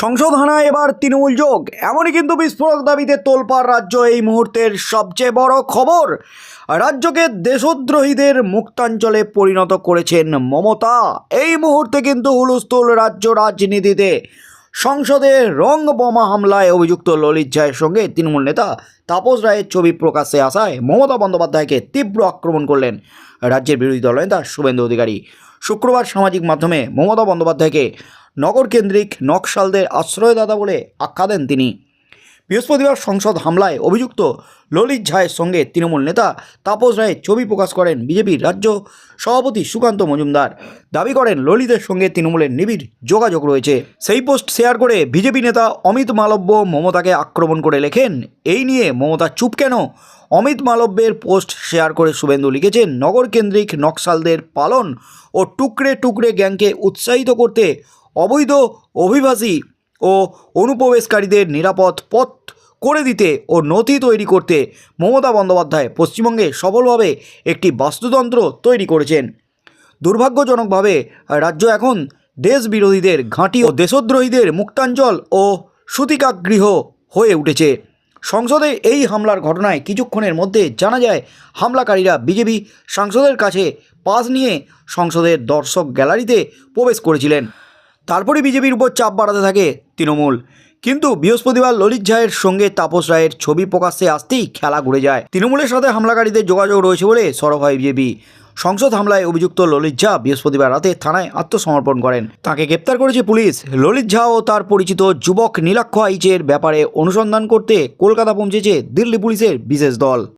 সংসদ এবার তৃণমূল যোগ। এমনই কিন্তু বিস্ফোরক দাবিতে তোলপাড় রাজ্য এই মুহূর্তের সবচেয়ে বড় খবর। রাজ্যকে দেশদ্রোহীদের মুক্তাঞ্চলে পরিণত করেছেন মমতা। এই মুহূর্তে কিন্তু হুলস্থুল রাজ্য রাজনীতিতে সংসদে রং বোমা হামলায় অভিযুক্ত ললিত ঝায়ের সঙ্গে তৃণমূল নেতা তাপস রায়ের ছবি প্রকাশ্যে আসায় মমতা বন্দ্যোপাধ্যায়কে তীব্র আক্রমণ করলেন রাজ্যের বিরোধী দলনেতা শুভেন্দু অধিকারী। শুক্রবার সামাজিক মাধ্যমে মমতা বন্দ্যোপাধ্যায়কে নগরকেন্দ্রিক নকশালদের আশ্রয়দাতা বলে আখ্যা দেন তিনি। বৃহস্পতিবার সংসদ হামলায় অভিযুক্ত ললিত ঝায়ের সঙ্গে তৃণমূল নেতা তাপস রায়ের ছবি প্রকাশ করেন বিজেপির রাজ্য সভাপতি সুকান্ত মজুমদার। দাবি করেন ললিতের সঙ্গে তৃণমূলের নিবিড় যোগাযোগ রয়েছে। সেই পোস্ট শেয়ার করে বিজেপি নেতা অমিত মালব্য মমতাকে আক্রমণ করে লেখেন, এই নিয়ে মমতা চুপ কেন? অমিত মালব্যের পোস্ট শেয়ার করে শুভেন্দু লিখেছেন নগরকেন্দ্রিক নকশালদের পালন ও টুকরে টুকরে গ্যাংকে উৎসাহিত করতে অবৈধ অভিবাসী ও অনুপ্রবেশকারীদের নিরাপদ পথ করে দিতে ও নথি তৈরি করতে মমতা বন্দ্যোপাধ্যায় পশ্চিমবঙ্গে সফলভাবে একটি বাস্তুতন্ত্র তৈরি করেছেন। দুর্ভাগ্যজনকভাবে রাজ্য এখন দেশ বিরোধীদের ঘাঁটি ও দেশদ্রোহীদের মুক্তাঞ্চল ও সূতিকাগৃহ হয়ে উঠেছে। সংসদে এই হামলার ঘটনায় কিছুক্ষণের মধ্যে জানা যায়, হামলাকারীরা বিজেপি সাংসদের কাছে পাস নিয়ে সংসদের দর্শক গ্যালারিতে প্রবেশ করেছিলেন। তারপরে বিজেপির উপর চাপ বাড়াতে থাকে তৃণমূল। কিন্তু বৃহস্পতিবার ললিত ঝায়ের সঙ্গে তাপস রায়ের ছবি প্রকাশ্যে আসতেই খেলা ঘুরে যায়। তৃণমূলের সাথে হামলাকারীদের যোগাযোগ রয়েছে বলে সরব হয় বিজেপি। সংসদ হামলায় অভিযুক্ত ললিত ঝা বৃহস্পতিবার রাতে থানায় আত্মসমর্পণ করেন। তাকে গ্রেপ্তার করেছে পুলিশ। ললিত ঝা ও তার পরিচিত যুবক নীলাক্ষ আইচের ব্যাপারে অনুসন্ধান করতে কলকাতা পৌঁছেছে দিল্লি পুলিশের বিশেষ দল।